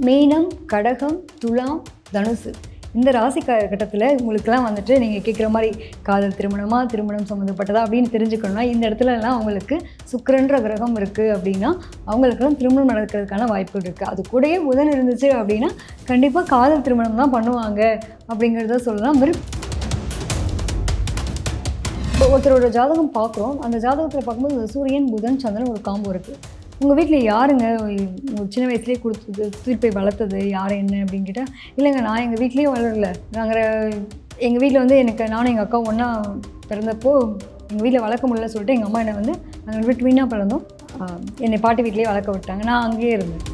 மீனம் கடகம் துலாம் தனுசு. இந்த ராசி கட்டத்தில் உங்களுக்கெல்லாம் வந்துட்டு நீங்கள் கேட்குற மாதிரி காதல் திருமணமாக திருமணம் சம்மந்தப்பட்டதா அப்படின்னு தெரிஞ்சுக்கணும்னா இந்த இடத்துலலாம் அவங்களுக்கு சுக்கரன்ற கிரகம் இருக்குது அப்படின்னா அவங்களுக்கெல்லாம் திருமணம் நடக்கிறதுக்கான வாய்ப்புகள் இருக்குது அது கூடயே புதன் இருந்துச்சு அப்படின்னா கண்டிப்பாக காதல் திருமணம் தான் பண்ணுவாங்க அப்படிங்கிறத சொல்லலாம். விருப்ப இப்போ ஒருத்தரோட ஜாதகம் பார்க்குறோம். அந்த ஜாதகத்தில் பார்க்கும்போது சூரியன் புதன் சந்திரன் ஒரு காம்போ இருக்குது உங்கள் வீட்டில் யாருங்க சின்ன வயசுலேயே கொடுத்தது தூக்கி போய் வளர்த்தது யார் என்ன அப்படின்னு கேட்டால் இல்லைங்க நான் எங்கள் வீட்லேயே வளரல. நாங்கள் எங்கள் வீட்டில் வந்து எனக்கு நானும் எங்கள் அக்கா ஒன்றா பிறந்தப்போ எங்கள் வீட்டில் வளர்க்க முடியல சொல்லிட்டு எங்கள் அம்மா என்னை வந்து நாங்கள் ரெண்டு வீணாக பிறந்தோம். என்னை பாட்டி வீட்லேயே வளர்க்க விட்டாங்க. நான் அங்கேயே இருந்தேன்.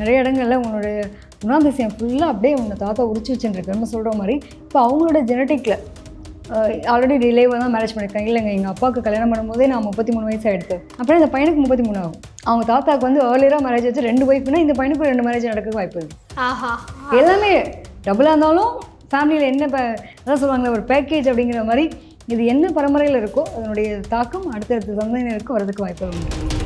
நிறைய இடங்கள்ல உன்னோட குணாதிசயம் ஃபுல்லாக அப்படியே உன்னை தாத்தா உரிச்சு வச்சுருக்கேன்னு சொல்கிற மாதிரி இப்போ அவங்களோட ஜெனட்டிக்கில் ஆல்ரெடி டிலேவாக தான் மேரேஜ் பண்ணியிருக்காங்க இல்லைங்க எங்கள் அப்பாவுக்கு கல்யாணம் பண்ணும்போதே நான் முப்பத்தி மூணு வயசு ஆகிடுது அப்புறம் இந்த பையனுக்கு முப்பத்தி மூணு ஆகும். அவங்க தாத்தாக்கு வந்து ஏர்லியராக மேரேஜ் வச்சு ரெண்டு ஒய்ஃப்னா இந்த பையனுக்கு ரெண்டு மேரேஜ் நடக்க வாய்ப்பு இருக்குது எல்லாமே டபுளாக இருந்தாலும் ஃபேமிலியில் என்ன இப்போ அதான் சொல்லுவாங்களே ஒரு பேக்கேஜ் அப்படிங்கிற மாதிரி இது என்ன பரம்பரையில் இருக்கோ அதனுடைய தாக்கம் அடுத்தடுத்த சந்ததியினருக்கு வரதுக்கு வாய்ப்பு உண்டு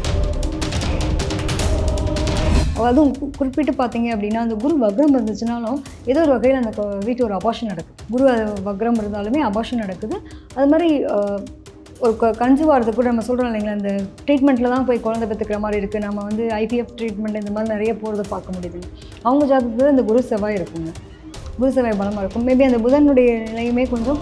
அதுவும் குறிப்பிட்டு பார்த்தீங்க அப்படின்னா அந்த குரு வக்ரம் இருந்துச்சுனாலும் ஏதோ ஒரு வகையில் அந்த வீட்டில் வீட்டு ஒரு அபாஷன் நடக்குது. குரு வக்ரம் இருந்தாலுமே அபாஷன் நடக்குது. அது மாதிரி ஒரு ஒரு கன்சீவ் ஆகிறதுக்கு கூட நம்ம சொல்கிறோம் இல்லைங்களா அந்த ட்ரீட்மெண்ட்டில் தான் போய் குழந்தை பெற்றுக்கிற மாதிரி இருக்குது நம்ம வந்து ஐபிஎஃப் ட்ரீட்மெண்ட் இந்த மாதிரி நிறைய போகிறத பார்க்க முடியுது. அவங்க ஜாதகத்தில் இந்த குரு செவ்வாய் இருக்குங்க. குரு செவ்வாய் பலமாக இருக்கும். மேபி அந்த புதனுடைய நிலையுமே கொஞ்சம்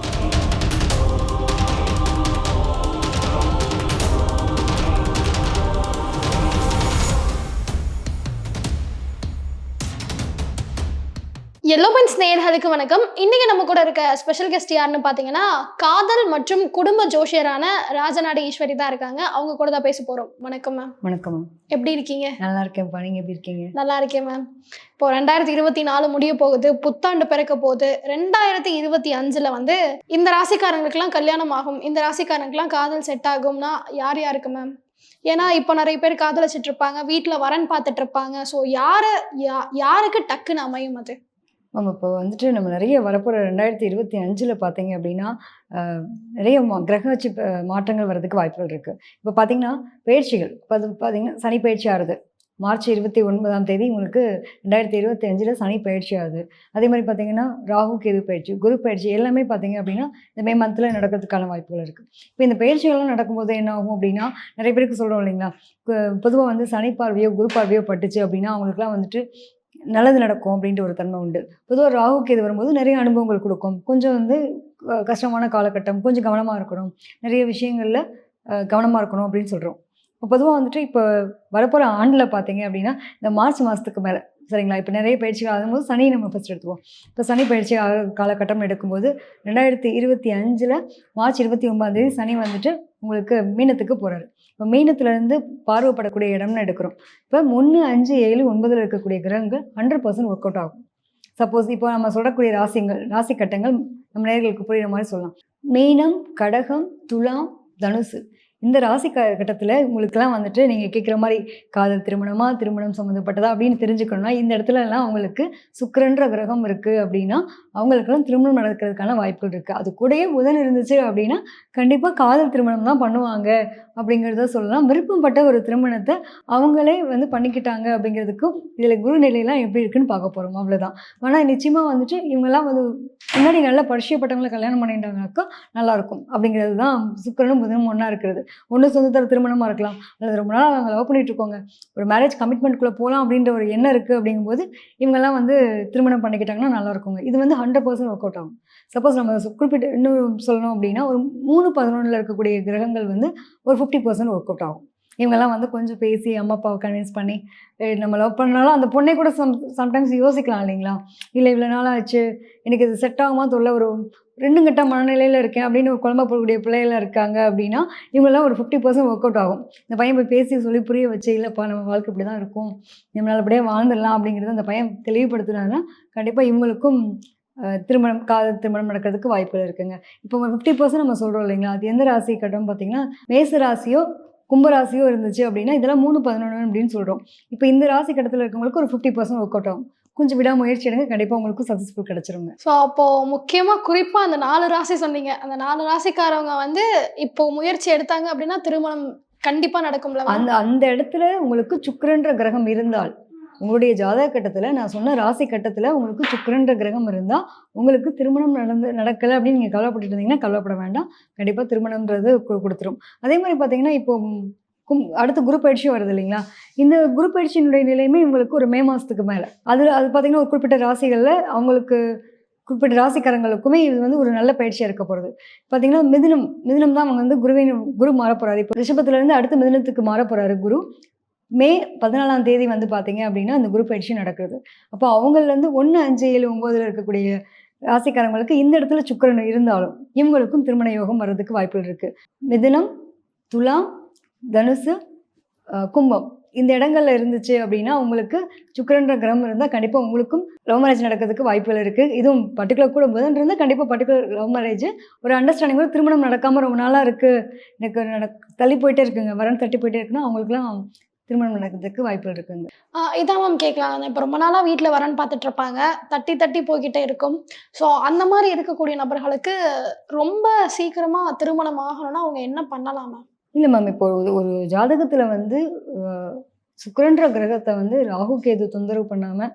நேயர்களுக்கு வணக்கம். இன்னைக்கு நம்ம கூட இருக்க ஸ்பெஷல் கெஸ்ட் யாருன்னு பார்த்தீங்கன்னா காதல் மற்றும் குடும்ப ஜோஷியரான ராஜநாடு ஈஸ்வரி தான் இருக்காங்க. அவங்க கூட தான் பேச போறோம். வணக்கம் மேம் வணக்கம். மேம் எப்படி இருக்கீங்க? நல்லா இருக்கேன்ப்பா. நீங்கள் எப்படி இருக்கீங்க? நல்லா இருக்கேன் மேம் இப்போ ரெண்டாயிரத்தி இருபத்தி நாலு முடிய போகுது. புத்தாண்டு பிறக்க போகுது. ரெண்டாயிரத்தி இருபத்தி அஞ்சுல வந்து இந்த ராசிக்காரங்களுக்குலாம் கல்யாணம் ஆகும். இந்த ராசிக்காரங்களுக்குலாம் காதல் செட் ஆகும்னா யார் யாருக்கு மேம் ஏன்னா இப்போ நிறைய பேர் காதலிச்சிட்டு இருப்பாங்க. வீட்டில் வரன் பார்த்துட்டு இருப்பாங்க. ஸோ யாரு யா யாருக்கு டக்குன்னு அமையும் அது? மேம் இப்போ வந்துட்டு நம்ம நிறைய வரப்போகிற ரெண்டாயிரத்தி இருபத்தி அஞ்சில் பார்த்தீங்க அப்படின்னா நிறைய மா கிரகச்சி மாற்றங்கள் வர்றதுக்கு வாய்ப்புகள் இருக்குது இப்போ பார்த்தீங்கன்னா பயிற்சிகள். இப்போ அது பார்த்தீங்கன்னா சனி பயிற்சி ஆகுது மார்ச் இருபத்தி ஒன்பதாம் தேதி உங்களுக்கு ரெண்டாயிரத்தி இருபத்தி அஞ்சில் சனி பயிற்சி ஆகுது. அதே மாதிரி பார்த்தீங்கன்னா ராகு கேது பயிற்சி குரு பயிற்சி எல்லாமே பார்த்தீங்க அப்படின்னா இந்த மே மந்தில் நடக்கிறதுக்கான வாய்ப்புகள் இருக்குது இப்போ இந்த பயிற்சிகள்லாம் நடக்கும்போது என்ன ஆகும் அப்படின்னா நிறைய பேருக்கு சொல்கிறோம் இல்லைங்களா? பொதுவாக வந்து சனி பார்வையோ குரு பார்வையோ பட்டுச்சு அப்படின்னா அவங்களுக்குலாம் வந்துட்டு நல்லது நடக்கும் அப்படின்ற ஒரு தன்மை உண்டு. பொதுவாக ராகுக்கு இது வரும்போது நிறைய அனுபவங்கள் கொடுக்கும். கொஞ்சம் வந்து கஷ்டமான காலகட்டம் கொஞ்சம் கவனமாக இருக்கணும். நிறைய விஷயங்களில் கவனமாக இருக்கணும் அப்படின்னு சொல்கிறோம் இப்போ பொதுவாக வந்துட்டு இப்போ வரப்போகிற ஆண்டில் பார்த்தீங்க அப்படின்னா இந்த மார்ச் மாதத்துக்கு மேலே சரிங்களா? இப்போ நிறைய பயிற்சிகள் ஆகும்போது சனியை நம்ம ஃபஸ்ட் எடுத்துவோம் இப்போ சனி பயிற்சி ஆக காலகட்டம் எடுக்கும்போது ரெண்டாயிரத்தி இருபத்தி அஞ்சில் மார்ச் இருபத்தி ஒன்பதாந்தேதி சனி வந்துட்டு உங்களுக்கு மீனத்துக்கு போகிறாரு இப்போ மீனத்துலேருந்து பார்வைப்படக்கூடிய இடம்னு எடுக்கிறோம். இப்போ ஒன்று அஞ்சு ஏழு ஒன்பதில் இருக்கக்கூடிய கிரகங்கள் ஹண்ட்ரட் பர்சன்ட் ஒர்க் அவுட் ஆகும். சப்போஸ் இப்போ நம்ம சொல்லக்கூடிய ராசிங்கள் ராசி கட்டங்கள் நம்ம நேர்களுக்கு புரியுற மாதிரி சொல்லலாம். மீனம் கடகம் துலாம் தனுசு. இந்த ராசி க கட்டத்தில் உங்களுக்கெல்லாம் வந்துட்டு நீங்கள் கேட்குற மாதிரி காதல் திருமணமா திருமணம் சம்மந்தப்பட்டதா அப்படின்னு தெரிஞ்சுக்கணும்னா இந்த இடத்துலலாம் அவங்களுக்கு சுக்கரன்ற கிரகம் இருக்குது அப்படின்னா அவங்களுக்கெல்லாம் திருமணம் நடக்கிறதுக்கான வாய்ப்புகள் இருக்குது அது கூடயே புதன் இருந்துச்சு அப்படின்னா கண்டிப்பாக காதல் திருமணம் தான் பண்ணுவாங்க. அப்படிங்கிறத சொல்லலாம். விருப்பப்பட்ட ஒரு திருமணத்தை அவங்களே வந்து பண்ணிக்கிட்டாங்க அப்படிங்கிறதுக்கும் இதில் குரு நிலையெல்லாம் எப்படி இருக்குன்னு பார்க்க போகிறோம் அவ்வளோதான் ஆனால் நிச்சயமாக வந்துட்டு இவங்கெல்லாம் வந்து முன்னாடி நல்லா பரிச்சயப்பட்டவங்களை கல்யாணம் பண்ணிட்டாங்கனாக்கா நல்லாயிருக்கும் அப்படிங்கிறது தான் சுக்கிரனும் புதனும் ஒன்றா இருக்கிறது. ஒன்று சொந்தத்தர திருமணமாக இருக்கலாம். அல்லது ரொம்ப நாள் அவங்க லவ் பண்ணிட்டு இருக்கோங்க. ஒரு மேரேஜ் கமிட்மெண்ட்குள்ளே போகலாம் அப்படின்ற ஒரு எண்ணம் இருக்குது அப்படிங்கும்போது இவங்கெல்லாம் வந்து திருமணம் பண்ணிக்கிட்டாங்கன்னா நல்லா இருக்குங்க இது வந்து ஹண்ட்ரட் பர்சன்ட் ஒர்க் அவுட் ஆகும். சப்போஸ் நம்ம சு- குறிப்பிட்டு இன்னும் சொல்லணும் அப்படின்னா ஒரு மூணு பதினொன்றில் இருக்கக்கூடிய கிரகங்கள் வந்து ஒரு ஃபிஃப்டி பர்சன்ட் ஒர்க் அவுட் ஆகும். இவங்கெல்லாம் வந்து கொஞ்சம் பேசி அம்மா அப்பாவை கன்வின்ஸ் பண்ணி நம்ம லவ் பண்ணாலும் அந்த பொண்ணை கூட சம் சம்டைம்ஸ் யோசிக்கலாம் இல்லைங்களா? இல்லை இவ்வளோ நாள் ஆச்சு. எனக்கு இது செட் ஆகுமா? தொல்ல ஒரு ரெண்டு கட்ட மனநிலையில் இருக்கேன். அப்படின்னு ஒரு குழம்ப போகக்கூடிய பிள்ளைகளாக இருக்காங்க அப்படின்னா இவங்கெல்லாம் ஒரு ஃபிஃப்டி பர்சன்ட் ஒர்க் அவுட் ஆகும். இந்த பையன் போய் பேசி சொல்லி புரிய வச்சு இல்லைப்பா நம்ம வாழ்க்கை இப்படி தான் இருக்கும். நம்ம நல்லபடியாக வாழ்ந்துடலாம். அப்படிங்கிறத அந்த பையன் தெளிவுபடுத்துனாருன்னா கண்டிப்பாக இவங்களுக்கும் திருமணம் காதல் திருமணம் நடக்கிறதுக்கு வாய்ப்புகள் இருக்குங்க. இப்போ ஃபிஃப்டி பர்சன்ட் நம்ம சொல்கிறோம் இல்லைங்களா? அது எந்த ராசி கட்டம் பார்த்தீங்கன்னா மேச ராசியோ கும்பராசியோ இருந்துச்சு அப்படின்னா இதெல்லாம் மூணு பதினொன்று அப்படின்னு சொல்கிறோம் இப்போ இந்த ராசி கட்டத்தில் இருக்கவங்களுக்கு ஒரு ஃபிஃப்டி பர்சன்ட் ஒர்க் அவுட் ஆகும். கொஞ்சம் விடாமுயற்சி எடுங்க கண்டிப்பாக உங்களுக்கு சக்ஸஸ்ஃபுல் கிடச்சிருங்க. ஸோ அப்போ முக்கியமா குறிப்பா அந்த நாலு ராசி சொன்னீங்க. அந்த நாலு ராசிக்காரவங்க வந்து இப்போ முயற்சி எடுத்தாங்க அப்படின்னா திருமணம் கண்டிப்பா நடக்கும்ல? அந்த அந்த இடத்துல உங்களுக்கு சுக்கிரன்ற கிரகம் இருந்தால் உங்களுடைய ஜாதக கட்டத்துல நான் சொன்ன ராசி கட்டத்துல உங்களுக்கு சுக்கரன்ற கிரகம் இருந்தா உங்களுக்கு திருமணம் நடந்து நடக்கலை அப்படின்னு நீங்க கவலைப்பட்டு இருந்தீங்கன்னா கவலைப்பட வேண்டாம். கண்டிப்பா திருமணம்ன்றது கொடுத்துரும். அதே மாதிரி பாத்தீங்கன்னா இப்போ கும் அடுத்து குரூப் பயிற்சி வருது இல்லைங்களா? இந்த குரு பயிற்சியினுடைய நிலையுமே உங்களுக்கு ஒரு மே மாசத்துக்கு மேலே. அது அது பாத்தீங்கன்னா ஒரு குறிப்பிட்ட ராசிகள்ல அவங்களுக்கு குறிப்பிட்ட ராசிக்காரங்களுக்குமே இது வந்து ஒரு நல்ல பயிற்சியாக இருக்க போகிறது பார்த்தீங்கன்னா மிதினம் மிதினம் தான் அவங்க வந்து குருவின் குரு மாற போகிறாரு இப்போ ரிஷபத்துலேருந்து அடுத்த மிதினத்துக்கு மாற போகிறாரு குரு. மே பதினாலாம் தேதி வந்து பார்த்தீங்க அப்படின்னா அந்த குரூப் பயிற்சி நடக்குது அப்போ அவங்கலேருந்து ஒன்று அஞ்சு ஏழு ஒம்போதில் இருக்கக்கூடிய ராசிக்காரங்களுக்கு இந்த இடத்துல சுக்கிரன் இருந்தாலும் இவங்களுக்கும் திருமண யோகம் வர்றதுக்கு வாய்ப்புகள் இருக்குது மிதுனம் துலாம் தனுசு கும்பம் இந்த இடங்கள்ல இருந்துச்சு அப்படின்னா உங்களுக்கு சுக்கிரன்ற கிரகம் இருந்தால் கண்டிப்பாக உங்களுக்கும் லவ் மேரேஜ் நடக்கிறதுக்கு வாய்ப்புகள் இருக்குது இதுவும் பர்டிகுலர் கூட புதன் இருந்தால் கண்டிப்பாக பர்டிகுலர் லவ் மேரேஜ் ஒரு அண்டர்ஸ்டாண்டிங் கூட திருமணம் நடக்காமல் ரொம்ப நாளாக இருக்குது எனக்கு நட தள்ளி போயிட்டே இருக்குங்க. வரன் தட்டி போயிட்டே இருக்குன்னா அவங்களுக்குலாம் திருமணம் நடக்கிறதுக்கு வாய்ப்புகள் இருக்குங்க. இதான் மேம் கேட்கலாம். இப்போ ரொம்ப நாளா வீட்ல வரன்னு பார்த்துட்டு இருப்பாங்க தட்டி தட்டி போய்கிட்டே இருக்கும். ஸோ அந்த மாதிரி இருக்கக்கூடிய நபர்களுக்கு ரொம்ப சீக்கிரமா திருமணம் ஆகணும்னா அவங்க என்ன பண்ணலாம் மேம் இல்லை மேம் இப்போ ஒரு ஜாதகத்தில் வந்து சுக்கிரன்ற கிரகத்தை வந்து ராகு கேது தொந்தரவு பண்ணாமல்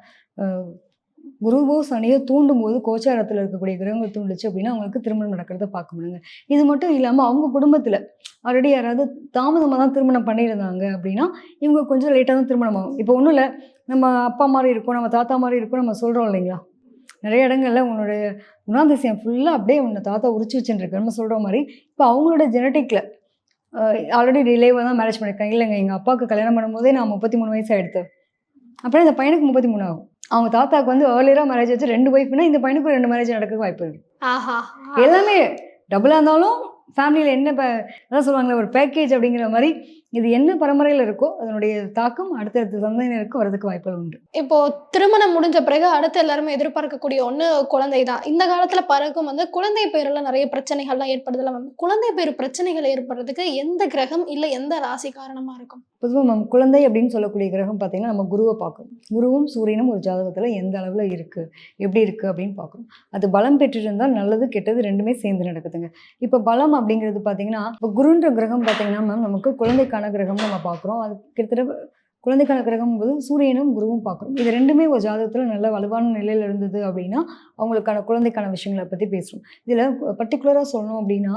குருவோ சனியோ தூண்டும் போது கோச்சாரத்தில் இருக்கக்கூடிய கிரகங்கள் தூண்டுச்சு அப்படின்னா அவங்களுக்கு திருமணம் நடக்கிறத பார்க்க முடியுங்க. இது மட்டும் இல்லாமல் அவங்க குடும்பத்தில் ஆல்ரெடி யாராவது தாமதமாக தான் திருமணம் பண்ணியிருந்தாங்க அப்படின்னா இவங்க கொஞ்சம் லேட்டாக தான் திருமணம் ஆகும். இப்போ ஒன்றும் இல்லை நம்ம அப்பா மாதிரி இருக்கும் நம்ம தாத்தா மாதிரி இருக்கும் நம்ம சொல்கிறோம் இல்லைங்களா? நிறைய இடங்கள்ல உன்னுடைய குணாதிசயம் ஃபுல்லாக அப்படியே உன்னை தாத்தா உரிச்சு வச்சுட்டு நம்ம சொல்கிற மாதிரி இப்போ அவங்களோட ஜெனட்டிக்கில் ஆல்ரெடி ரிலேவாக தான் மேரேஜ் பண்ணியிருக்காங்க. இல்லைங்க எங்கள் அப்பாவுக்கு கல்யாணம் பண்ணும்போதே நான் முப்பத்தி மூணு வயசு ஆகிடுத்து அப்புறம் இந்த பையனுக்கு முப்பத்தி மூணு ஆகும். அவங்க தாத்தாக்கு வந்து ஏர்லியராக மேரேஜ் வச்சு ரெண்டு ஒய்ஃப்னா இந்த பையனுக்கு ரெண்டு மேரேஜ் நடக்க வாய்ப்பு இருக்கு. ஆஹா. எல்லாமே டபுளாக இருந்தாலும் ஃபேமிலியில் என்ன இப்போ அதான் சொல்லுவாங்களே ஒரு பேக்கேஜ் அப்படிங்கிற மாதிரி இது என்ன பரம்பரையில் இருக்கோ அதனுடைய தாக்கம் அடுத்தடுத்த சந்ததியினருக்கு வரதுக்கு வாய்ப்புகள் உண்டு. இப்போ திருமணம் முடிஞ்ச பிறகு அடுத்து எல்லாருமே எதிர்பார்க்கக்கூடிய ஒண்ணு குழந்தை தான் இந்த காலத்துல பிறகும் வந்து குழந்தை பேர்ல நிறைய பிரச்சனைகள்லாம் ஏற்படுதுல மேம் குழந்தை பேர் பிரச்சனைகள் ஏற்படுறதுக்கு எந்த கிரகம் இல்ல எந்த ராசி காரணமா இருக்கும்? பொதுவாக நம்ம குழந்தை அப்படின்னு சொல்லக்கூடிய கிரகம் பார்த்தீங்கன்னா நம்ம குருவை பார்க்கணும் குருவும் சூரியனும் ஒரு ஜாதகத்தில் எந்த அளவில் இருக்குது எப்படி இருக்குது அப்படின்னு பார்க்கணும் அது பலம் பெற்றிருந்தால் நல்லது கெட்டது ரெண்டுமே சேர்ந்து நடக்குதுங்க. இப்போ பலம் அப்படிங்கிறது பார்த்தீங்கன்னா இப்போ குருன்ற கிரகம் பார்த்தீங்கன்னா மேம் நமக்கு குழந்தைக்கான கிரகம்னு நம்ம பார்க்குறோம். அது கிட்டத்தட்ட குழந்தைக்கான கிரகம் போது சூரியனும் குருவும் பார்க்குறோம். இது ரெண்டுமே ஒரு ஜாதகத்தில் நல்ல வலுவான நிலையில் இருந்தது அப்படின்னா அவங்களுக்கான குழந்தைக்கான விஷயங்களை பற்றி பேசுகிறோம் இதில் பர்டிகுலராக சொல்லணும் அப்படின்னா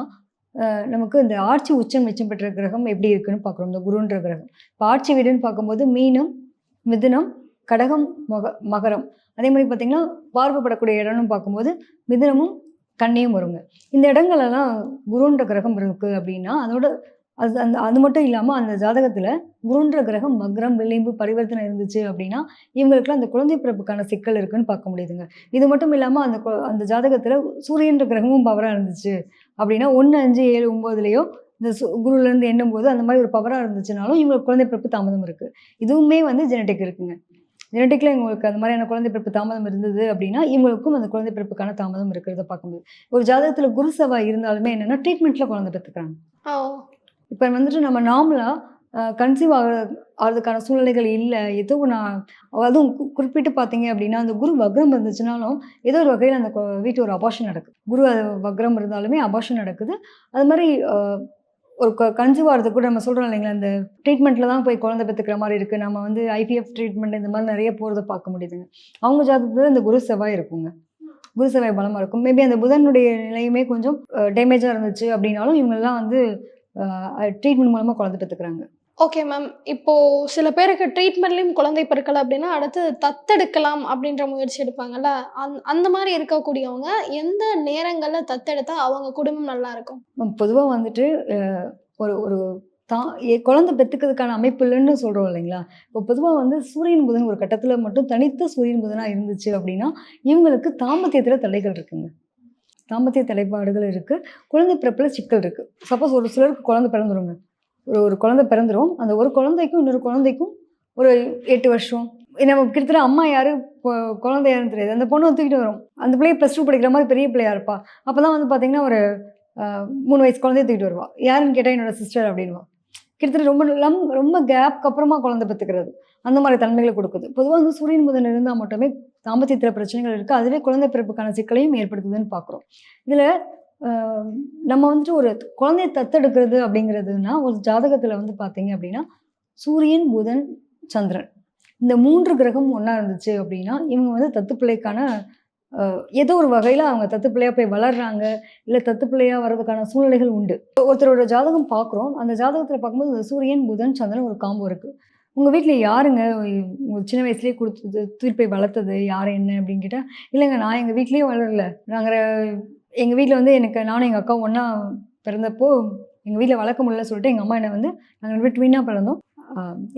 நமக்கு இந்த ஆட்சி உச்சம் மிச்சம் பெற்ற கிரகம் எப்படி இருக்குன்னு பார்க்குறோம். இந்த குருன்ற கிரகம். இப்போ ஆட்சி வீடுன்னு பார்க்கும்போது மீனம் மிதுனம் கடகம் மக மகரம். அதே மாதிரி பார்த்தீங்கன்னா பார்வைப்படக்கூடிய இடம்னு பார்க்கும்போது மிதுனமும் கண்ணையும் வருங்க. இந்த இடங்களெல்லாம் குருன்ற கிரகம் இருக்குது அப்படின்னா அதோட அது அந்த அது மட்டும் இல்லாமல் அந்த ஜாதகத்தில் குருன்ற கிரகம் மக்ரம் விளிம்பு பரிவர்த்தனை இருந்துச்சு அப்படின்னா இவங்களுக்குலாம் அந்த குழந்தை பிறப்புக்கான சிக்கல் இருக்குன்னு பார்க்க முடியுதுங்க. இது மட்டும் இல்லாமல் அந்த கு- அந்த ஜாதகத்தில் சூரியன்ற கிரகமும் பவராக இருந்துச்சு அப்படின்னா ஒன்று அஞ்சு ஏழு ஒம்போதுலேயோ இந்த சு- குருவிலேருந்து எண்ணும் போது அந்த மாதிரி ஒரு பவராக இருந்துச்சுனாலும் இவங்களுக்கு குழந்தை பிறப்பு தாமதம் இருக்குது இதுவுமே வந்து ஜெனட்டிக் இருக்குங்க. ஜெனட்டிக்கில் இவங்களுக்கு அந்த மாதிரியான குழந்தை பிறப்பு தாமதம் இருந்தது அப்படின்னா இவங்களுக்கும் அந்த குழந்தை பிறப்புக்கான தாமதம் இருக்கிறத பார்க்க முடியுது. ஒரு ஜாதகத்தில் குரு செவ்வாய் இருந்தாலுமே என்னென்னா ட்ரீட்மெண்ட்டில் குழந்தை பெற்றுக்கிறாங்க. இப்போ வந்துட்டு நம்ம நார்மலாக கன்சீவ் ஆக ஆகிறதுக்கான சூழ்நிலைகள் இல்லை. ஏதோ நான் அதுவும் குறிப்பிட்டு பார்த்தீங்க அப்படின்னா அந்த குரு வக்ரம் இருந்துச்சுனாலும் ஏதோ ஒரு வகையில் அந்த வீட்டு ஒரு அபாஷன் நடக்குது. குரு வக்ரம் இருந்தாலுமே அபாஷன் நடக்குது. அது மாதிரி ஒரு ஒரு கன்சீவ் ஆகிறதுக்கு கூட நம்ம சொல்கிறோம் இல்லைங்களா? அந்த ட்ரீட்மெண்ட்டில் தான் போய் குழந்தை பெற்றுக்கிற மாதிரி இருக்குது நம்ம வந்து ஐபிஎஃப் ட்ரீட்மெண்ட் இந்த மாதிரி நிறைய போகிறத பார்க்க முடியுதுங்க. அவங்க ஜாதகத்தில் இந்த குரு செவ்வாய் இருக்குங்க. குரு செவ்வாய் பலமாக இருக்கும். மேபி அந்த புதனுடைய நிலையுமே கொஞ்சம் டேமேஜாக இருந்துச்சு அப்படின்னாலும் இவங்கெல்லாம் வந்து ட்ரீட்மெண்ட் மூலமாக குழந்தை பெற்றுக்கிறாங்க ஓகே மேம் இப்போ சில பேருக்கு ட்ரீட்மெண்ட்லயும் குழந்தை பிறக்கல அப்படின்னா அடுத்து தத்தெடுக்கலாம் அப்படின்ற முயற்சி எடுப்பாங்கல்ல? அந் அந்த மாதிரி இருக்கக்கூடியவங்க எந்த நேரங்கள்ல தத்தெடுத்தா அவங்க குடும்பம் நல்லா இருக்கும்? பொதுவாக வந்துட்டு ஒரு ஒரு தா எ- குழந்தை பெற்றுக்கிறதுக்கான அமைப்பு இல்லைன்னு சொல்கிறோம் இல்லைங்களா? இப்போ பொதுவாக வந்து சூரியன் புதன் ஒரு கட்டத்தில் மட்டும் தனித்த சூரியன் புதனாக இருந்துச்சு அப்படின்னா இவங்களுக்கு தாம்பத்தியத்தில் தடைகள் இருக்குங்க. தாம்பத்திய தலைப்பாடுகள் இருக்குது குழந்தை பிறப்பில் சிக்கல் இருக்குது சப்போஸ் ஒரு சிலருக்கு குழந்தை பிறந்துருங்க. ஒரு ஒரு குழந்தை பிறந்துரும். அந்த ஒரு குழந்தைக்கும் இன்னொரு குழந்தைக்கும் ஒரு எட்டு வருஷம். நம்ம கிட்டத்தட்ட அம்மா யாரு? கொ- குழந்தை யாருன்னு தெரியாது. அந்த பொண்ணு தூக்கிட்டு வரும் அந்த பிள்ளைய ப்ளஸ் டூ படிக்கிற மாதிரி பெரிய பிள்ளையா இருப்பா. அப்போ தான் வந்து பார்த்தீங்கன்னா ஒரு மூணு வயசு குழந்தைய தூக்கிட்டு வருவா. யாருன்னு கேட்டால் என்னோட சிஸ்டர் அப்படின்வா கிட்டத்தட்ட ரொம்ப லம் ரொம்ப கேப்க்கு அப்புறமா குழந்தை பெற்றுக்கிறது அந்த மாதிரி தன்மைகளை கொடுக்குது. பொதுவாக வந்து சூரியன் புதன் இருந்தால் மட்டுமே தாம்பத்தியத்தில் பிரச்சனைகள் இருக்குது அதுவே குழந்தை பிறப்புக்கான சிக்கலையும் ஏற்படுத்துதுன்னு பார்க்குறோம் இதில் நம்ம வந்துட்டு ஒரு குழந்தைய தத்தெடுக்கிறது அப்படிங்கிறதுனா ஒரு ஜாதகத்தில் வந்து பார்த்தீங்க அப்படின்னா சூரியன் புதன் சந்திரன். இந்த மூன்று கிரகம் ஒன்றா இருந்துச்சு அப்படின்னா இவங்க வந்து தத்து பிள்ளைக்கான ஏதோ ஒரு வகையில் அவங்க தத்து போய் வளர்றாங்க இல்லை தத்து வர்றதுக்கான சூழ்நிலைகள் உண்டு. ஒருத்தரோட ஜாதகம் பார்க்குறோம் அந்த ஜாதகத்தில் பார்க்கும்போது சூரியன் புதன் சந்திரன் ஒரு காம்போ இருக்குது உங்கள் வீட்டில் யாருங்க உங்கள் சின்ன வயசுலேயே கொடுத்தது தீர்ப்பை வளர்த்தது யார் என்ன அப்படின்னு கேட்டால் இல்லைங்க நான் எங்கள் வீட்லேயே வளரல. நாங்கள் எங்கள் வீட்டில் வந்து எனக்கு நானும் எங்கள் அக்கா ஒன்றா பிறந்தப்போ எங்கள் வீட்டில் வளர்க்க முடியல சொல்லிட்டு எங்கள் அம்மா என்னை வந்து நாங்கள் ரெண்டு ட்வின்னாக பிறந்தோம்.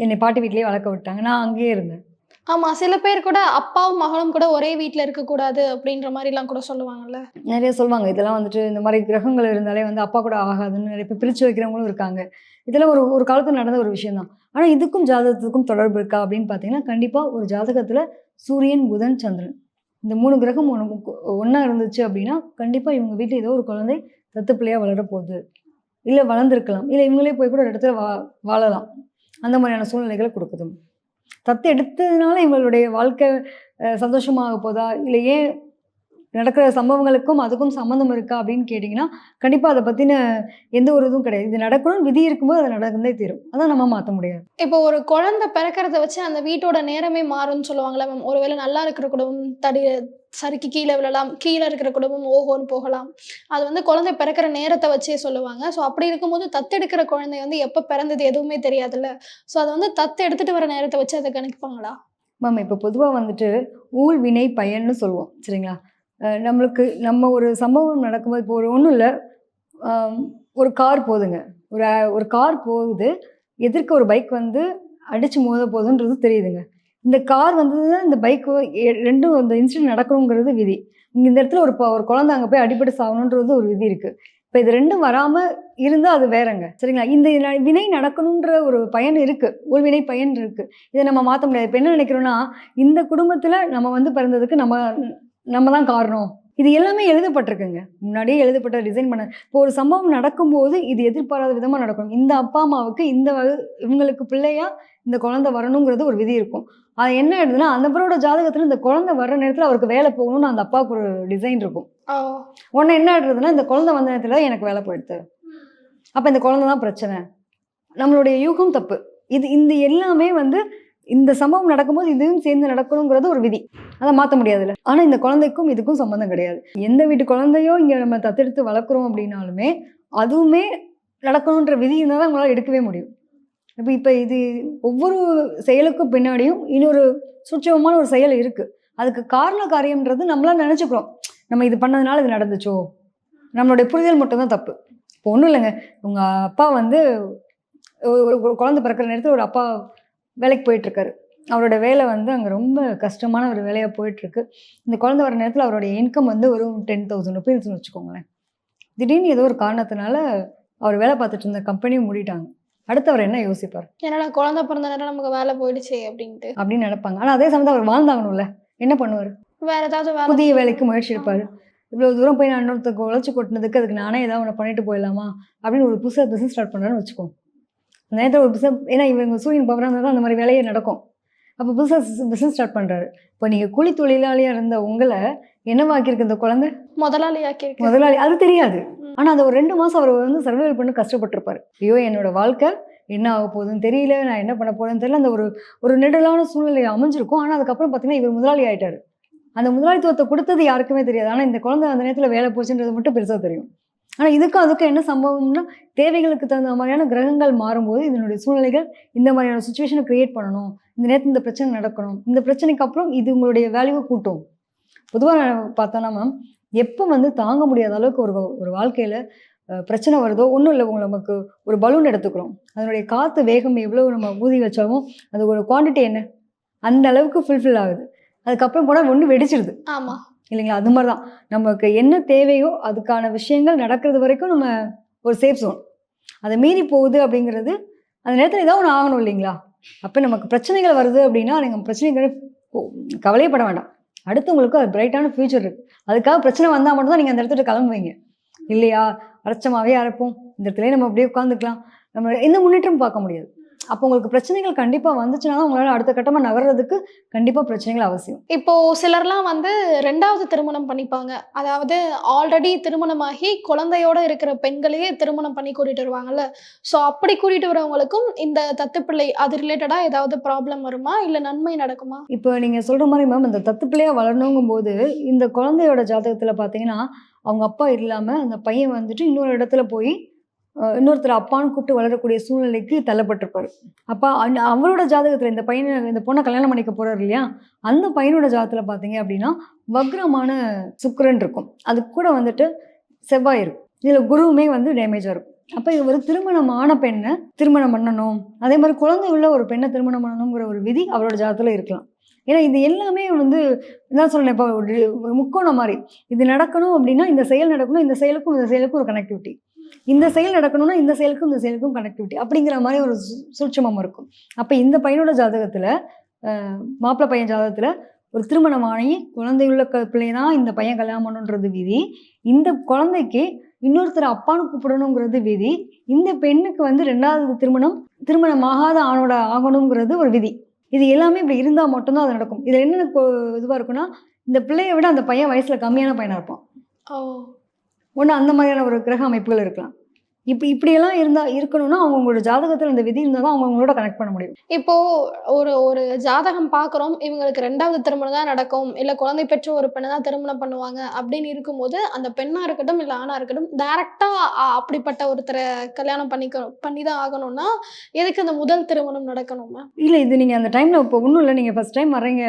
என்னை பாட்டி வீட்லேயே வளர்க்க விட்டாங்க. நான் அங்கேயே இருந்தேன். ஆமா சில பேர் கூட அப்பாவும் மகளும் கூட ஒரே வீட்ல இருக்க கூடாது அப்படின்ற மாதிரி எல்லாம் கூட சொல்லுவாங்கல்ல. நிறைய சொல்லுவாங்க. இதெல்லாம் வந்துட்டு இந்த மாதிரி கிரகங்கள் இருந்தாலே வந்து அப்பா கூட ஆகாதுன்னு நிறைய பேர் பிரித்து வைக்கிறவங்களும் இருக்காங்க. இதெல்லாம் ஒரு ஒரு காலத்தில் நடந்த ஒரு விஷயம் தான் ஆனால் இதுக்கும் ஜாதகத்துக்கும் தொடர்பு இருக்கா அப்படின்னு பார்த்தீங்கன்னா கண்டிப்பாக ஒரு ஜாதகத்தில் சூரியன் புதன் சந்திரன் இந்த மூணு கிரகம் ஒன்று ஒன்றா இருந்துச்சு அப்படின்னா கண்டிப்பாக இவங்க வீட்டில் ஏதோ ஒரு குழந்தை தத்து பிள்ளையாக வளர போகுது இல்லை வளர்ந்துருக்கலாம். இல்லை இவங்களே போய் கூட ஒரு இடத்துல வா வாழலாம். அந்த மாதிரியான சூழ்நிலைகளை கொடுக்குது. தத்து எடுத்ததுனால இவங்களுடைய வாழ்க்கை சந்தோஷமாக போதா? இல்லை ஏன் நடக்கிற சம்பவங்களுக்கும் அதுக்கும் சம்மந்தம் இருக்கா அப்படின்னு கேட்டிங்கன்னா கண்டிப்பாக அதை பற்றின எந்த ஒரு இதுவும் கிடையாது. இது நடக்கணும்னு விதி இருக்கும்போது அது நடந்தே தீரும். அதான் நம்ம மாற்ற முடியாது. இப்போ ஒரு குழந்தை பிறக்கிறத வச்சு அந்த வீட்டோட நேரமே மாறும்னு சொல்லுவாங்கல்ல மேம் ஒருவேளை நல்லா இருக்கிற குடும்பம் தடி சரிக்கு கீழே விழலாம். கீழே இருக்கிற குடும்பம் ஓஹோன்னு போகலாம். அது வந்து குழந்தை பிறக்கிற நேரத்தை வச்சே சொல்லுவாங்க. ஸோ அப்படி இருக்கும்போது தத்தெடுக்கிற குழந்தை வந்து எப்போ பிறந்தது எதுவுமே தெரியாதுல்ல. ஸோ அதை வந்து தத்து எடுத்துட்டு வர நேரத்தை வச்சு அதை கணிப்பாங்களா? மேம் இப்போ பொதுவாக வந்துட்டு ஊழ் வினை பயன்னு சொல்லுவோம். சரிங்களா? நம்மளுக்கு நம்ம ஒரு சம்பவம் நடக்கும்போது இப்போ ஒரு ஒன்றும் இல்லை. ஒரு கார் போகுதுங்க ஒரு ஒரு கார் போகுது. எதிர்க்க ஒரு பைக் வந்து அடித்து மோத போகுதுன்றது தெரியுதுங்க. இந்த கார் வந்ததுன்னா இந்த பைக்கு ரெண்டும் அந்த இன்சிடென்ட் நடக்கணுங்கிறது விதி. இந்த இடத்துல ஒரு ப- ஒரு குழந்தை அங்கே போய் அடிபட்டு சாகணுன்றது ஒரு விதி இருக்குது இப்போ இது ரெண்டும் வராமல் இருந்தால் அது வேறங்க. சரிங்களா? இந்த வினை நடக்கணுன்ற ஒரு பயன் இருக்குது ஒரு வினை பயன் இருக்குது இதை நம்ம மாற்ற முடியாது. இப்போ என்ன நினைக்கிறோன்னா இந்த குடும்பத்தில் நம்ம வந்து பிறந்ததுக்கு நம்ம நம்ம தான் காரணம். இது எல்லாமே எழுதப்பட்டிருக்குங்க. முன்னாடியே எழுதப்பட்ட டிசைன் பண்ண இப்போ ஒரு சம்பவம் நடக்கும்போது இது எதிர்பாராத விதமாக நடக்கணும் இந்த அப்பா அம்மாவுக்கு இந்த இவங்களுக்கு பிள்ளையா இந்த குழந்தை வரணுங்கிறது ஒரு விதி இருக்கும். அது என்ன ஆயிடுதுன்னா அந்த பேரோட ஜாதகத்தில் இந்த குழந்தை வர்ற நேரத்தில் அவருக்கு வேலை போகணும்னு அந்த அப்பாவுக்கு ஒரு டிசைன் இருக்கும். உடனே என்ன ஆயிடுறதுன்னா இந்த குழந்தை வந்த நேரத்தில் எனக்கு வேலை போயிடுது. அப்போ இந்த குழந்தை தான் பிரச்சனை. நம்மளுடைய யூகம் தப்பு. இது இந்த எல்லாமே வந்து இந்த சம்பவம் நடக்கும்போது இதுவும் சேர்ந்து நடக்கணுங்கிறது ஒரு விதி. அதை மாற்ற முடியாதுல்ல. ஆனால் இந்த குழந்தைக்கும் இதுக்கும் சம்மந்தம் கிடையாது. எந்த வீட்டு குழந்தையோ இங்கே நம்ம தத்தெடுத்து வளர்க்குறோம் அப்படின்னாலுமே அதுவுமே நடக்கணுன்ற விதி இருந்தால் தான் உங்களால் எடுக்கவே முடியும். இப்போ இப்போ இது ஒவ்வொரு செயலுக்கும் பின்னாடியும் இன்னொரு சுட்சமான ஒரு செயல் இருக்குது அதுக்கு காரண காரியம்ன்றது நம்மளாம் நினச்சிக்கிறோம். நம்ம இது பண்ணதுனால இது நடந்துச்சோ? நம்மளுடைய புரிதல் மட்டும்தான் தப்பு. இப்போ ஒன்றும் இல்லைங்க. உங்கள் அப்பா வந்து ஒரு ஒரு குழந்தை பிறக்கிற நேரத்தில் ஒரு அப்பா வேலைக்கு போயிட்டுருக்காரு. அவரோட வேலை வந்து அங்கே ரொம்ப கஷ்டமான ஒரு வேலையாக போயிட்டுருக்கு. இந்த குழந்தை வர நேரத்தில் அவருடைய இன்கம் வந்து ஒரு டென் தௌசண்ட் ருபீஸ்னு வச்சுக்கோங்களேன். திடீர்னு ஏதோ ஒரு காரணத்தினால அவர் வேலை பார்த்துட்டு இருந்த கம்பெனியும் மூடிட்டாங்க. அடுத்து அவர் என்ன யோசிப்பார்? என்னடா குழந்தை பிறந்த நேரம் நமக்கு வேலை போயிடுச்சே அப்படின்ட்டு. அப்படின்னு நினைப்பாங்க. ஆனால் அதே சமயத்தில் அவர் வாழ்ந்தாகணும்ல. என்ன பண்ணுவார்? வேற ஏதாவது புதிய வேலைக்கு முயற்சி எடுப்பார். இவ்வளோ தூரம் போய் நான் இன்னொருத்தருக்கு உழைச்சி கொட்டினதுக்கு அதுக்கு நானே ஏதாவது ஒன்று பண்ணிட்டு போயிடலாமா? அப்படின்னு ஒரு புதுசாக பிஸ்னஸ் ஸ்டார்ட் பண்ணுறான்னு வச்சுக்கோ. அந்த நேரத்தில் ஒரு பிஸ்னஸ் ஏன்னா இவங்க சூரியன் பவராக தான் அந்த மாதிரி வேலையே நடக்கும். அப்போ புதுசாக பிஸ்னஸ் ஸ்டார்ட் பண்ணுறாரு இப்போ நீங்கள் கூலி தொழிலாளியாக இருந்த உங்களை என்னவாக்கியிருக்கு இந்த குழந்தை? முதலாளி ஆக்கியிருக்கு முதலாளி அது தெரியாது. ஆனால் அந்த ஒரு ரெண்டு மாதம் அவர் வந்து சர்வைவல் பண்ணி கஷ்டப்பட்டிருப்பாரு. ஐயோ என்னோட வாழ்க்கை என்ன ஆக போகுதுன்னு தெரியல நான் என்ன பண்ண போறேன்னு தெரியல அந்த ஒரு ஒரு நெடலான சூழ்நிலை அமைஞ்சிருக்கும். ஆனால் அதுக்கப்புறம் பார்த்தீங்கன்னா இவர் முதலாளி ஆயிட்டாரு. அந்த முதலாளித்துவத்தை கொடுத்தது யாருக்குமே தெரியாது. ஆனால் இந்த குழந்தை அந்த நேரத்தில் வேலை போச்சுன்றது மட்டும் பெருசாக தெரியும். ஆனால் இதுக்கும் அதுக்கும் என்ன சம்பவம்னா தேவைகளுக்கு தகுந்த மாதிரியான கிரகங்கள் மாறும்போது இதனுடைய சூழ்நிலைகள் இந்த மாதிரியான சுச்சுவேஷனை கிரியேட் பண்ணணும். இந்த நேரத்தில் இந்த பிரச்சனை நடக்கணும். இந்த பிரச்சனைக்கு அப்புறம் இது உங்களுடைய வேல்யூவை கூட்டும். பொதுவாக பார்த்தோன்னா மேம் எப்போ வந்து தாங்க முடியாத அளவுக்கு ஒரு ஒரு வாழ்க்கையில் பிரச்சனை வருதோ ஒன்றும் இல்லை உங்களை நமக்கு ஒரு பலூன் எடுத்துக்கிறோம். அதனுடைய காற்று வேகம் எவ்வளோ நம்ம ஊதி வச்சாலும் அது ஒரு குவாண்டிட்டி என்ன? அந்த அளவுக்கு ஃபுல்ஃபில் ஆகுது. அதுக்கப்புறம் போனால் ஒன்று வெடிச்சிடுது ஆமா. இல்லைங்களா? அது மாதிரி தான் நமக்கு என்ன தேவையோ அதுக்கான விஷயங்கள் நடக்கிறது வரைக்கும் நம்ம ஒரு சேஃப் ஜோன் அதை மீறி போகுது அப்படிங்கிறது அந்த நேரத்தில் ஏதாவது ஒன்று ஆகணும் இல்லைங்களா? அப்போ நமக்கு பிரச்சனைகள் வருது அப்படின்னா நீங்கள் பிரச்சனைகள் கவலையப்பட வேண்டாம். அடுத்து உங்களுக்கு அது பிரைட்டான ஃபியூச்சர் இருக்குது அதுக்காக பிரச்சனை வந்தால் மட்டும்தான் நீங்கள் அந்த இடத்துல கிளம்புவீங்க இல்லையா? அரைச்சமாகவே அரைப்போம். இந்த இடத்துல நம்ம அப்படியே உட்காந்துக்கலாம் நம்ம எந்த முன்னேற்றமும் பார்க்க முடியாது. அப்போ உங்களுக்கு பிரச்சனைகள் கண்டிப்பாக வந்துச்சுன்னா உங்களால் அடுத்த கட்டமாக நகர்றதுக்கு கண்டிப்பாக பிரச்சனைகள் அவசியம். இப்போ சிலர்லாம் வந்து ரெண்டாவது திருமணம் பண்ணிப்பாங்க. அதாவது ஆல்ரெடி திருமணமாகி குழந்தையோட இருக்கிற பெண்களையே திருமணம் பண்ணி கூட்டிட்டு வருவாங்கல்ல. ஸோ அப்படி கூட்டிட்டு வரவங்களுக்கும் இந்த தத்துப்பிள்ளை அது ரிலேட்டடா ஏதாவது ப்ராப்ளம் வருமா? இல்ல நன்மை நடக்குமா? இப்போ நீங்கள் சொல்கிற மாதிரி மேம் இந்த தத்து பிள்ளையாக வளரணுங்கும் போது இந்த குழந்தையோட ஜாதகத்தில் பார்த்தீங்கன்னா அவங்க அப்பா இல்லாமல் அந்த பையன் வந்துட்டு இன்னொரு இடத்துல போய் இன்னொருத்தர் அப்பான்னு கூப்பிட்டு வளரக்கூடிய சூழ்நிலைக்கு தள்ளப்பட்டிருப்பாரு. அப்போ அவரோட ஜாதகத்தில் இந்த பையனை இந்த பொண்ணை கல்யாணம் பண்ணிக்க போறாரு இல்லையா? அந்த பையனோட ஜாதகத்தில் பார்த்தீங்க அப்படின்னா வக்ரமான சுக்கரன் இருக்கும். அது கூட வந்துட்டு செவ்வாய் இருக்கும். இதில் குருவுமே வந்து டேமேஜாக இருக்கும். அப்போ இவர் ஆன பெண்ணை திருமணம் பண்ணணும். அதே மாதிரி குழந்தை உள்ள ஒரு பெண்ணை திருமணம் பண்ணணுங்கிற ஒரு விதி அவரோட ஜாதகத்தில் இருக்கலாம். ஏன்னா இது எல்லாமே வந்து என்ன சொல்றேன் இப்போ ஒரு முக்கோணம் மாதிரி இது நடக்கணும் அப்படின்னா இந்த செயல் நடக்கணும் இந்த செயலுக்கும் இந்த செயலுக்கும் ஒரு கனெக்டிவிட்டி இந்த செயல் நடக்கணும்னா இந்த செயலுக்கும் இந்த செயலுக்கும் கனெக்டிவிட்டி அப்படிங்கிற மாதிரி ஒரு சு- இருக்கும். அப்போ இந்த பையனோட ஜாதகத்தில் மாப்பிள்ளை பையன் ஜாதகத்தில் ஒரு திருமணம் ஆகி குழந்தையுள்ள க பிள்ளை தான் இந்த பையன் கல்யாணம் பண்ணுன்றது விதி. இந்த குழந்தைக்கு இன்னொருத்தர் அப்பான்னு கூப்பிடணுங்கிறது விதி. இந்த பெண்ணுக்கு வந்து ரெண்டாவது திருமணம் திருமணம் ஆகாத ஆணோட ஆகணுங்கிறது ஒரு விதி. இது எல்லாமே இப்படி இருந்தால் மட்டும்தான் அது நடக்கும். இதில் என்னென்ன இதுவாக இருக்குன்னா இந்த பிள்ளையை விட அந்த பையன் வயசில் கம்மியான பையனாக இருப்பான். ஓ. ஒன்று அந்த மாதிரியான ஒரு கிரக அமைப்புகள் இருக்கலாம். இப்போ இப்படியெல்லாம் இருந்தால் இருக்கணும்னா அவங்களோட ஜாதகத்தில் இந்த விதி இருந்தால் தான் அவங்க அவங்களோட கனெக்ட் பண்ண முடியும். இப்போ ஒரு ஒரு ஜாதகம் பார்க்குறோம் இவங்களுக்கு ரெண்டாவது திருமணம் தான் நடக்கும் இல்லை குழந்தை பெற்ற ஒரு பெண்ணை தான் திருமணம் பண்ணுவாங்க அப்படின்னு இருக்கும்போது அந்த பெண்ணா இருக்கட்டும் இல்லை ஆணா இருக்கட்டும் டைரக்டா அப்படிப்பட்ட ஒருத்தரை கல்யாணம் பண்ணிக்க பண்ணி தான் ஆகணும்னா எதுக்கு அந்த முதல் திருமணம் நடக்கணுமா இல்லை இது நீங்கள் அந்த டைமில் இப்போ ஒன்றும் இல்லை. நீங்கள் ஃபஸ்ட் டைம் வர்றீங்க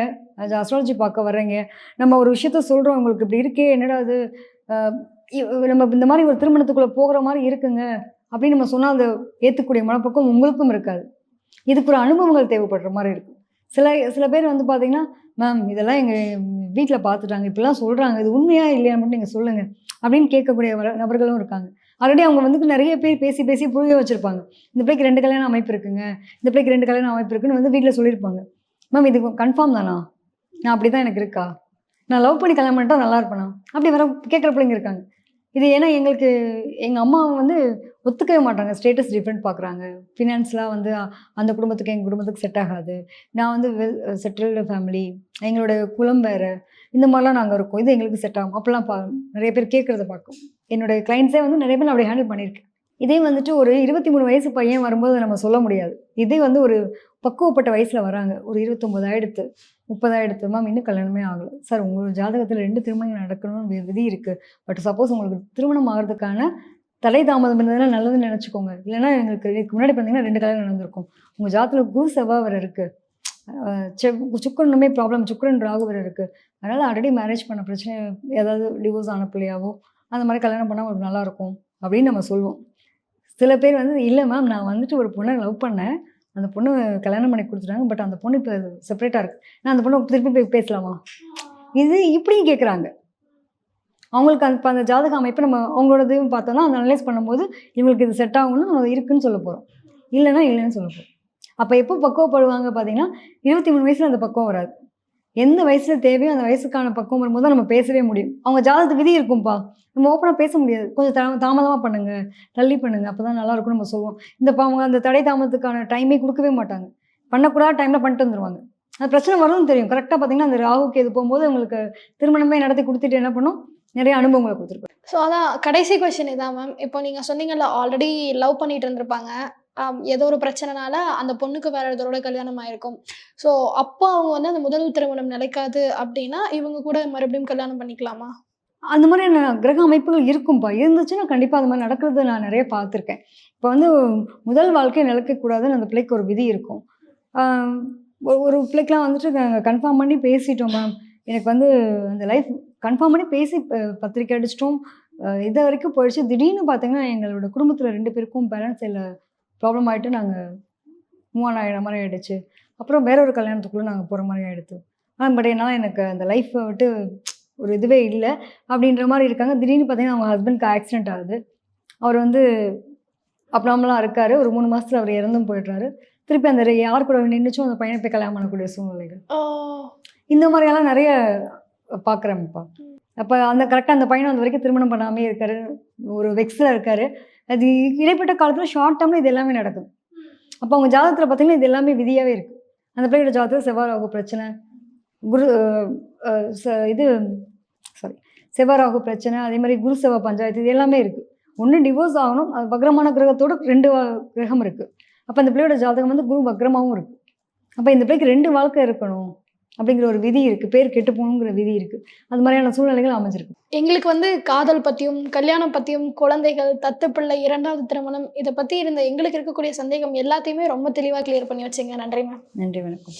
அஸ்ட்ராலஜி பார்க்க வர்றீங்க. நம்ம ஒரு விஷயத்த சொல்கிறோம் உங்களுக்கு இப்படி இருக்கே என்னடா அது நம்ம இந்த மாதிரி ஒரு திருமணத்துக்குள்ளே போகிற மாதிரி இருக்குங்க அப்படின்னு நம்ம சொன்னால் அதை ஏற்றுக்கூடிய மனப்பக்கம் உங்களுக்கும் இருக்காது. இதுக்கு ஒரு அனுபவங்கள் தேவைப்படுற மாதிரி இருக்கும். சில சில பேர் வந்து பார்த்தீங்கன்னா மேம் இதெல்லாம் எங்கள் வீட்டில் பார்த்துட்டாங்க இப்படிலாம் சொல்கிறாங்க இது உண்மையா இல்லையா மட்டும் நீங்கள் சொல்லுங்கள் அப்படின்னு கேட்கக்கூடிய நபர்களும் இருக்காங்க. ஆல்ரெடி அவங்க வந்து நிறைய பேர் பேசி பேசி புரிய வச்சுருப்பாங்க. இந்த பிள்ளைக்கு ரெண்டு கல்யாணம் அமைப்பு இருக்குங்க இந்த பிள்ளைக்கு ரெண்டு கல்யாணம் அமைப்பு இருக்குன்னு வந்து வீட்டில் சொல்லியிருப்பாங்க. மேம் இது கன்ஃபார்ம் தானா? நான் அப்படி தான் எனக்கு இருக்கா? நான் லவ் பண்ணி கல்யாணம் பண்ணிட்டா நல்லா இருப்பேனா? அப்படி வர கேட்குற பிள்ளைங்க இருக்காங்க. இது ஏன்னா எங்களுக்கு எங்கள் அம்மா வந்து ஒத்துக்கவே மாட்டாங்க. ஸ்டேட்டஸ் டிஃப்ரெண்ட் பார்க்குறாங்க ஃபினான்ஸ்லாம் வந்து அந்த குடும்பத்துக்கு எங்கள் குடும்பத்துக்கு செட் ஆகாது. நான் வந்து வெல் செட்டில்டு ஃபேமிலி எங்களோட குலம் வேறு இந்த மாதிரிலாம் நாங்கள் இருக்கோம். இது எங்களுக்கு செட் ஆகும். அப்போல்லாம் பா நிறைய பேர் கேட்குறத பார்க்கும் என்னோடய கிளைண்ட்ஸே வந்து நிறைய பேர் அப்படி ஹேண்டில் பண்ணியிருக்கேன் இதே வந்துட்டு ஒரு இருபத்தி மூணு வயசு பையன் வரும்போது நம்ம சொல்ல முடியாது. இதே வந்து ஒரு பக்குவப்பட்ட வயசில் வராங்க. ஒரு இருபத்தொம்போது ஆயிடுத்து முப்பதாயிரத்து மேம் இன்னும் கல்யாணமே ஆகலை. சார் உங்களோட ஜாதகத்தில் ரெண்டு திருமணம் நடக்கணும்னு விதி இருக்குது பட் சப்போஸ் உங்களுக்கு திருமணம் ஆகிறதுக்கான தலை தாமதம் இருந்ததுன்னா நல்லதுன்னு நினச்சிக்கோங்க. இல்லைன்னா எங்களுக்கு இதுக்கு முன்னாடி பார்த்தீங்கன்னா ரெண்டு கல்யாணம் நடந்திருக்கும். உங்கள் ஜாதகத்தில் குரு செவ்வாய் வர இருக்குது செவ் சுக்கரனுமே ப்ராப்ளம் சுக்கரன் ராகு வர இருக்குது அதனால் ஆல்ரெடி மேரேஜ் பண்ண பிரச்சனை ஏதாவது டிவோர்ஸ் ஆன பிள்ளையாவோ அந்த மாதிரி கல்யாணம் பண்ணால் உங்களுக்கு நல்லாயிருக்கும் அப்படின்னு நம்ம சொல்லுவோம் சில பேர் வந்து இல்லை மேம் நான் வந்துட்டு ஒரு பொண்ணை லவ் பண்ணேன். அந்த பொண்ணு கல்யாணம் பண்ணி கொடுத்துட்டாங்க பட் அந்த பொண்ணு இப்போ செப்பரேட்டாக இருக்குது நான் அந்த பொண்ணை திருப்பி போய் பேசலாமா? இது இப்படியும் கேட்குறாங்க அவங்களுக்கு அந்த அந்த ஜாதக அமைப்பு நம்ம அவங்களோட இதையும் பார்த்தோம்னா அந்த அனலைஸ் பண்ணும்போது இவங்களுக்கு இது செட் ஆகும்னு அது இருக்குன்னு சொல்ல போகிறோம் இல்லைன்னா இல்லைன்னு சொல்ல போகிறோம் அப்போ எப்போ பக்குவப்படுவாங்க பார்த்தீங்கன்னா இருபத்தி மூணு வயசில் அந்த பக்குவம் வராது. எந்த வயசில் தேவையோ அந்த வயசுக்கான பக்குவம் வரும்போது நம்ம பேசவே முடியும். அவங்க ஜாதகத்து விதி இருக்கும்ப்பா நம்ம ஓப்பனாக பேச முடியாது. கொஞ்சம் தா தாமதமாக பண்ணுங்க. தள்ளி பண்ணுங்க. அப்போ தான் நல்லா நம்ம சொல்லுவோம். இந்த அவங்க அந்த தடை தாமதத்துக்கான டைமே கொடுக்கவே மாட்டாங்க. பண்ணக்கூடாத டைமில் பண்ணிட்டு வந்துருவாங்க. அது பிரச்சனை வரும்னு தெரியும். கரெக்டாக பார்த்தீங்கன்னா அந்த ராகுக்கு இது போகும்போது உங்களுக்கு திருமணமே நடத்தி கொடுத்துட்டு என்ன பண்ணும்? நிறைய அனுபவங்களை கொடுத்துருப்பாங்க. ஸோ அதான் கடைசி கொஷின் இதான் மேம் இப்போ நீங்கள் சொன்னீங்கல்ல ஆல்ரெடி லவ் பண்ணிட்டு இருந்திருப்பாங்க. ஏதோ ஒரு பிரச்சனைனால அந்த பொண்ணுக்கு வேற ஒருத்தரோட கல்யாணம் ஆயிருக்கும். ஸோ அப்போ அவங்க வந்து அந்த முதல் திருமணம் நிலைக்காது அப்படின்னா இவங்க கூட மறுபடியும் கல்யாணம் பண்ணிக்கலாமா? அந்த மாதிரியான கிரக அமைப்புகள் இருக்கும்பா. இருந்துச்சுன்னா கண்டிப்பாக அது மாதிரி நடக்கிறது நான் நிறைய பார்த்துருக்கேன். இப்போ வந்து முதல் வாழ்க்கையை நிலைக்கக்கூடாதுன்னு அந்த பிள்ளைக்கு ஒரு விதி இருக்கும். ஒரு- பிள்ளைக்கெலாம் வந்துட்டு நாங்கள் கன்ஃபார்ம் பண்ணி பேசிட்டோம் மேம் எனக்கு வந்து அந்த லைஃப் கன்ஃபார்ம் பண்ணி பேசி பத்திரிக்கை அடிச்சிட்டோம். இது வரைக்கும் போயிடுச்சு. திடீர்னு பார்த்தீங்கன்னா எங்களோட குடும்பத்தில் ரெண்டு பேருக்கும் பேரண்ட்ஸ் இல்லை. ப்ராப்ளம் ஆகிட்டு நாங்கள் மூவ் ஆன் ஆகிட மாதிரி ஆயிடுச்சு. அப்புறம் வேற ஒரு கல்யாணத்துக்குள்ளே நாங்கள் போகிற மாதிரி ஆயிடுச்சு ஆனால் பட் என்னால் எனக்கு அந்த லைஃப்பை விட்டு ஒரு இதுவே இல்லை. அப்படின்ற மாதிரி இருக்காங்க. திடீர்னு பார்த்தீங்கன்னா அவங்க ஹஸ்பண்ட்க்கு ஆக்சிடென்ட் ஆகுது. அவர் வந்து அப்புறமெல்லாம் இருக்காரு. ஒரு மூணு மாசத்துல அவர் இறந்தும் போயிடுறாரு. திருப்பி அந்த யார் கூட நின்றுச்சும் அந்த பையனை போய் கல்யாணம் பண்ணக்கூடிய சூழ்நிலைகள். இந்த மாதிரியெல்லாம் நிறைய பார்க்குறேன்ப்பா அப்போ அந்த கரெக்டாக அந்த பையனை அந்த வரைக்கும் திருமணம் பண்ணாமே இருக்காரு. ஒரு வெக்ஸில் இருக்காரு. அது இடைப்பட்ட காலத்தில் ஷார்ட் டேர்மில் இது எல்லாமே நடக்கும். அப்போ அவங்க ஜாதகத்தில் பார்த்தீங்கன்னா இது எல்லாமே விதியாகவே இருக்குது அந்த பிள்ளையோட ஜாதகத்தில் செவ்வாய் ராகு பிரச்சனை குரு ச- இது சாரி செவ்வாய் ராகு பிரச்சனை அதே மாதிரி குரு செவ்வாய் பஞ்சாயத்து இது எல்லாமே இருக்குது ஒன்று டிவோர்ஸ் ஆகணும் அது வக்ரமான கிரகத்தோட ரெண்டு வா- கிரகம் இருக்குது அப்போ அந்த பிள்ளையோட ஜாதகம் வந்து குரு வக்ரமாகவும் இருக்குது அப்போ இந்த பிள்ளைக்கு ரெண்டு வாழ்க்கை இருக்கணும் அப்படிங்கிற ஒரு விதி இருக்குது பேர் கெட்டு போகணுங்கிற விதி இருக்குது அது மாதிரியான சூழ்நிலைகள் அமைஞ்சிருக்கு. எங்களுக்கு வந்து காதல் பற்றியும் கல்யாணம் பற்றியும் குழந்தைகள் தத்துப்பிள்ளை இரண்டாவது திருமணம் இதை பற்றி இருந்த எங்களுக்கு இருக்கக்கூடிய சந்தேகம் எல்லாத்தையுமே ரொம்ப தெளிவாக கிளியர் பண்ணி வச்சிங்க. நன்றி மேம் நன்றி வணக்கம்.